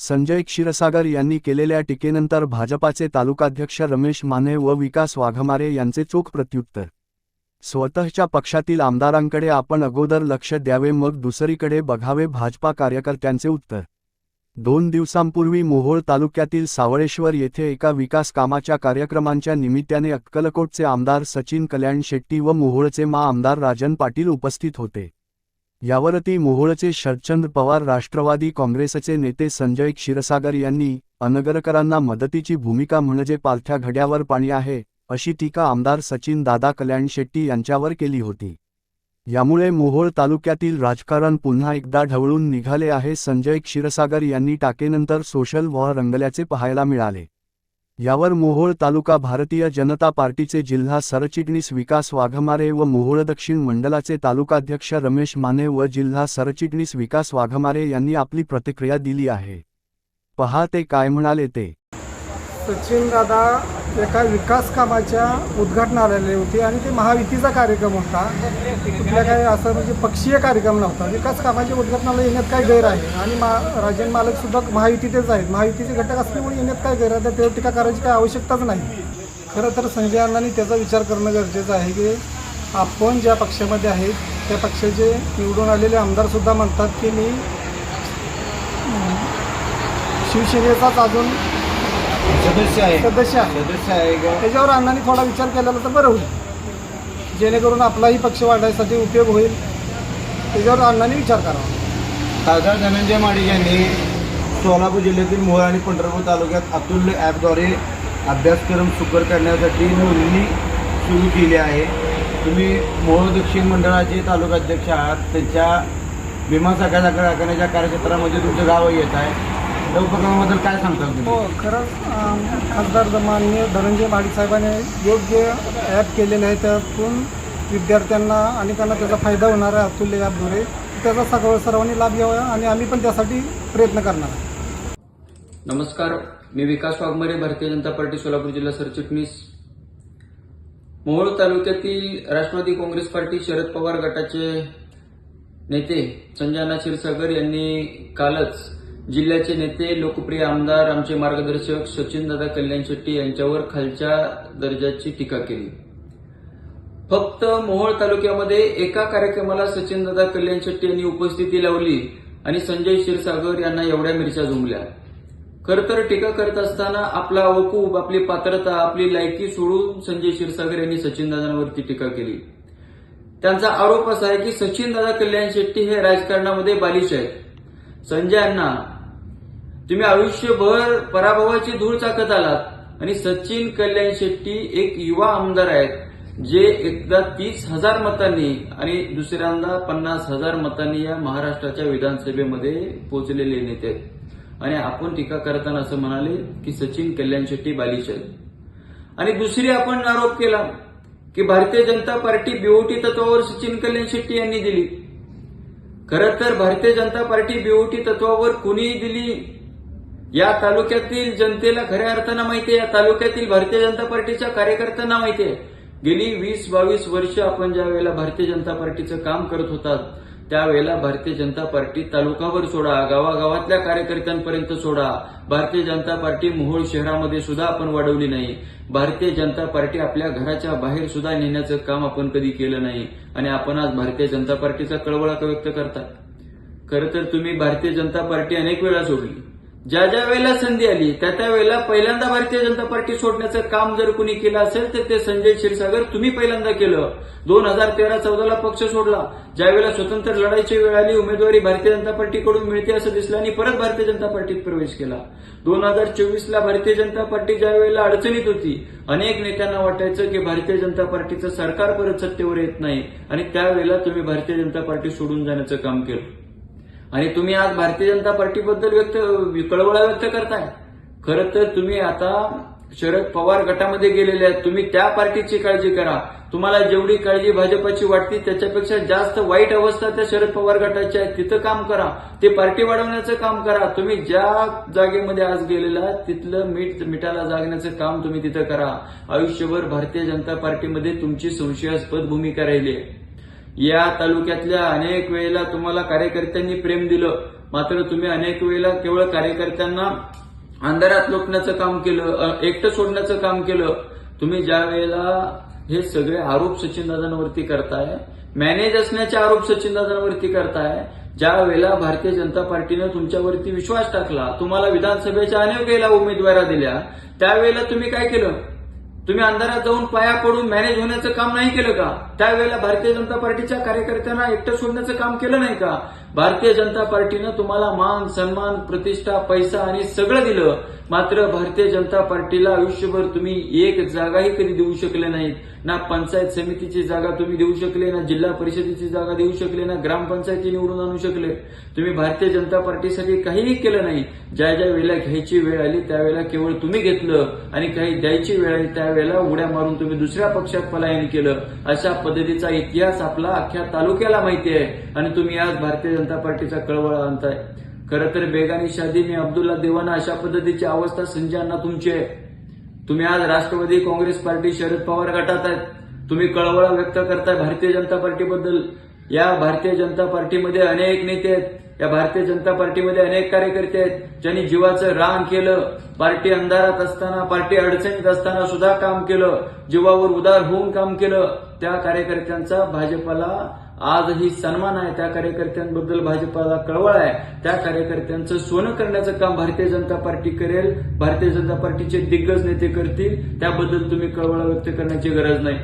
संजय क्षीरसागर यांनी केलेल्या टीकेनंतर भाजपाचे तालुकाध्यक्ष रमेश माने व विकास वाघमारे यांचे चोख प्रत्युत्तर. स्वतःच्या पक्षातील आमदारांकडे आपण अगोदर लक्ष द्यावे मग दुसरीकडे बघावे भाजपा कार्यकर्त्यांचे उत्तर. दोन दिवसांपूर्वी मोहोळ तालुक्यातील सावळेश्वर येथे एका विकास कामाच्या कार्यक्रमांच्या निमित्ताने अक्कलकोटचे आमदार सचिन कल्याण शेट्टी व मोहोळचे मा आमदार राजन पाटील उपस्थित होते. यावरती मोहोळचे शरदचंद पवार राष्ट्रवादी काँग्रेसचे नेते संजय क्षीरसागर यांनी अनगरकरांना मदतीची भूमिका म्हणजे पालथ्या घड्यावर पाणी आहे अशी टीका आमदार सचिन दादा कल्याण शेट्टी यांच्यावर केली होती. यामुळे मोहोळ तालुक्यातील राजकारण पुन्हा एकदा ढवळून निघाले आहे संजय क्षीरसागर यांनी टाकेनंतर सोशल वॉर रंगल्याचे पाहायला मिळाले. यावर मोहोळ तालुका भारतीय जनता पार्टीचे जिल्हा सरचिटणीस विकास वाघमारे व मोहोळ दक्षिण मंडलाचे तालुकाध्यक्ष रमेश माने व जिल्हा सरचिटणीस विकास वाघमारे यांनी आपली प्रतिक्रिया दिली आहे. पहा ते काय म्हणाले ते. सचिन दादा एका विकास कामाच्या उद्घाटनाला आलेले होते आणि ते महायुतीचा कार्यक्रम होता. कुठल्या काही असं म्हणजे पक्षीय कार्यक्रम नव्हता. विकास कामाच्या उद्घाटनाला येण्यात काय गैर आहे. आणि मा राजन मालक सुद्धा महायुतीतेच आहेत. महायुतीचे घटक असल्यामुळे येण्यात काय गैर आहे. तर त्यावर टीका करायची काय आवश्यकताच नाही. खरं तर संजय अण्णांनी त्याचा विचार करणं गरजेचं आहे की आपण ज्या पक्षामध्ये आहेत त्या पक्षाचे निवडून आलेले आमदारसुद्धा म्हणतात की मी शिवसेनेचाच अजून सदस्य आहे. सदस्य आहे. सदस्य आहे का? त्याच्यावर अण्णांनी थोडा विचार केलेला तर बरं होईल. जेणेकरून आपलाही पक्ष वाढायसाठी उपयोग होईल. त्याच्यावर अण्णांनी विचार करावा. खासदार धनंजय माडिक यांनी सोलापूर जिल्ह्यातील मोहोळ आणि पंढरपूर तालुक्यात अतुल्य ॲपद्वारे अभ्यासक्रम सुकर करण्यासाठी नोंदणी सुरू केली आहे. तुम्ही मोहोळ दक्षिण मंडळाचे तालुकाध्यक्ष आहात. त्यांच्या भीमा साखर साखर कारखान्याच्या कार्यक्षेत्रामध्ये तुमचं गाव येत आहे. त्या उपक्रमाबद्दल काय सांगताल हो तुम्ही खरंच अं, खासदार माननीय धनंजय माडिक साहेबांनी योग्य ॲप केलेले आहे त्यातून विद्यार्थ्यांना अनेकांना त्याचा फायदा होणार आहे अतुल्य ॲपद्वारे. त्याचा सगळं सर्वांनी लाभ घ्यावा आणि आम्ही पण त्यासाठी प्रयत्न करणार आहे. नमस्कार मी विकास वाघमारे भारतीय जनता पार्टी सोलापूर जिल्हा सरचिटणीस. मोहोळ तालुक्यातील राष्ट्रवादी काँग्रेस पार्टी शरद पवार गटाचे नेते संजय अण्णा क्षीरसागर यांनी कालच जिल्ह्याचे नेते लोकप्रिय आमदार आमचे मार्गदर्शक सचिनदादा कल्याण शेट्टी यांच्यावर खालच्या दर्जाची टीका केली. फक्त मोहोळ तालुक्यामध्ये एका कार्यक्रमाला सचिनदादा कल्याण शेट्टी यांनी उपस्थिती लावली आणि संजय क्षीरसागर यांना एवढ्या मिरच्या जुमल्या खर तर टीका करत असताना आपला अवकूब आपली पात्रता आपली लायकी सोडून संजय क्षीरसागर यांनी सचिनदादांवरती टीका केली. त्यांचा आरोप असा आहे की सचिनदादा कल्याण शेट्टी हे राजकारणामध्ये बालिश आहेत. संजय तुम्ही आयुष्यभर पराभवाची धूळ चाकत आलात. आणि सचिन कल्याण शेट्टी एक युवा आमदार आहेत जे एकदा तीस हजार मतांनी आणि दुसऱ्यांदा पन्नास हजार मतांनी या महाराष्ट्राच्या विधानसभेमध्ये पोहोचलेले नेते. आहेत आणि आपण टीका करताना असं म्हणाले की सचिन कल्याण शेट्टी बालिश आहेत. आणि दुसरी आपण आरोप केला की भारतीय जनता पार्टी बीओटी तत्वावर सचिन कल्याण शेट्टी यांनी दिली. खरं तर भारतीय जनता पार्टी बीओटी तत्वावर कुणीही दिली या तालुक्यातील जनतेला खऱ्या अर्थानं माहिती या तालुक्यातील भारतीय जनता पार्टीच्या कार्यकर्त्यांना माहिती आहे. गेली वीस बावीस वर्ष आपण ज्या वेळेला भारतीय जनता पार्टीचं काम करत होतात त्यावेळेला भारतीय जनता पार्टी तालुकावर सोडा गावागावातल्या कार्यकर्त्यांपर्यंत सोडा. भारतीय जनता पार्टी मोहोळ शहरामध्ये सुद्धा आपण वाढवली नाही. भारतीय जनता पार्टी आपल्या घराच्या बाहेर सुद्धा नेण्याचं काम आपण कधी केलं नाही. आणि आपण आज भारतीय जनता पार्टीचा कळवळा व्यक्त करता खरं तर तुम्ही भारतीय जनता पार्टी अनेक वेळा सोडली. ज्या ज्या वेळेला संधी आली त्या त्या वेळेला पहिल्यांदा भारतीय जनता पार्टी सोडण्याचं काम जर कुणी केलं असेल तर ते संजय क्षीरसागर तुम्ही पहिल्यांदा केलं. दोन हजार तेरा चौदाला पक्ष सोडला. ज्या वेळेला स्वतंत्र लढाईची वेळ आली उमेदवारी भारतीय जनता पार्टीकडून मिळते असं दिसलं आणि परत भारतीय जनता पार्टीत प्रवेश केला. दोन हजार चोवीसला भारतीय जनता पार्टी ज्या वेळेला अडचणीत होती अनेक नेत्यांना वाटायचं की भारतीय जनता पार्टीचं सरकार परत सत्तेवर येत नाही आणि त्यावेळेला तुम्ही भारतीय जनता पार्टी सोडून जाण्याचं काम केलं. आणि तुम्ही आज भारतीय जनता पार्टीबद्दल व्यक्त कळवळा व्यक्त करताय. खरं तर तुम्ही आता शरद पवार गटामध्ये गेलेले आहेत. तुम्ही त्या पार्टीची काळजी करा. तुम्हाला जेवढी काळजी भाजपाची वाटते त्याच्यापेक्षा जास्त वाईट अवस्था त्या शरद पवार गटाची आहे तिथं काम करा. ते पार्टी वाढवण्याचं काम करा. तुम्ही ज्या जागेमध्ये आज गेलेला तिथलं मीठ मिठाला जागण्याचं काम तुम्ही तिथं करा. आयुष्यभर भारतीय जनता पार्टीमध्ये तुमची संशयास्पद भूमिका राहिली आहे. या तालुक्यातल्या अनेक वेळेला तुम्हाला कार्यकर्त्यांनी प्रेम दिलं. मात्र तुम्ही अनेक वेळेला केवळ कार्यकर्त्यांना अंधारात लोटण्याचं काम केलं एकटं सोडण्याचं काम केलं. तुम्ही ज्या वेळेला हे सगळे आरोप सचिनदादांवरती करताय मॅनेज असण्याचे आरोप सचिनदादांवरती करताय ज्या वेळेला भारतीय जनता पार्टीनं तुमच्यावरती विश्वास टाकला तुम्हाला विधानसभेच्या अनेक वेळेला उमेदवारा दिल्या त्यावेळेला तुम्ही काय केलं? तुम्ही अंधारात जाऊन पाया पडून मॅनेज होण्याचं काम नाही केलं का? त्यावेळेला भारतीय जनता पार्टीच्या कार्यकर्त्यांना एकटं सोडण्याचं काम केलं नाही का? भारतीय जनता पार्टीनं तुम्हाला मान सन्मान प्रतिष्ठा पैसा आणि सगळं दिलं. मात्र भारतीय जनता पार्टीला आयुष्यभर तुम्ही एक जागाही कधी देऊ शकले नाहीत. ना पंचायत समितीची जागा तुम्ही देऊ शकले ना जिल्हा परिषदेची जागा देऊ शकले ना ग्रामपंचायती निवडून आणू शकले. तुम्ही भारतीय जनता पार्टीसाठी काहीही केलं नाही. ज्या ज्या वेळेला घ्यायची वेळ आली त्यावेळेला केवळ तुम्ही घेतलं आणि काही द्यायची वेळ आली त्यावेळेला उड्या मारून तुम्ही दुसऱ्या पक्षात पलायन केलं. अशा पद्धतीचा इतिहास आपला अख्ख्या तालुक्याला माहिती आहे आणि तुम्ही आज भारतीय जनता पार्टीचा कळवळा आणताय. खरं तर बेगानी शादीने अब्दुल्ला देवाना अशा पद्धतीची अवस्था संजय अण्णा तुमची आहे. तुम्ही आज राष्ट्रवादी काँग्रेस पार्टी शरद पवार गटात आहेत. तुम्ही कळवळा व्यक्त करताय भारतीय जनता पार्टीबद्दल. या भारतीय जनता पार्टीमध्ये अनेक नेते आहेत. या भारतीय जनता पार्टीमध्ये अनेक कार्यकर्ते आहेत. ज्यांनी जीवाचं रान केलं पार्टी अंधारात असताना पार्टी अडचणीत असताना सुद्धा काम केलं जीवावर उदार होऊन काम केलं. त्या कार्यकर्त्यांचा भाजपाला आजही सन्मान आहे. त्या कार्यकर्त्यांबद्दल भाजपाला कळवळ आहे. त्या कार्यकर्त्यांचं सोनं करण्याचं काम भारतीय जनता पार्टी करेल. भारतीय जनता पार्टीचे दिग्गज नेते करतील. त्याबद्दल तुम्ही कळवळ व्यक्त करण्याची गरज नाही.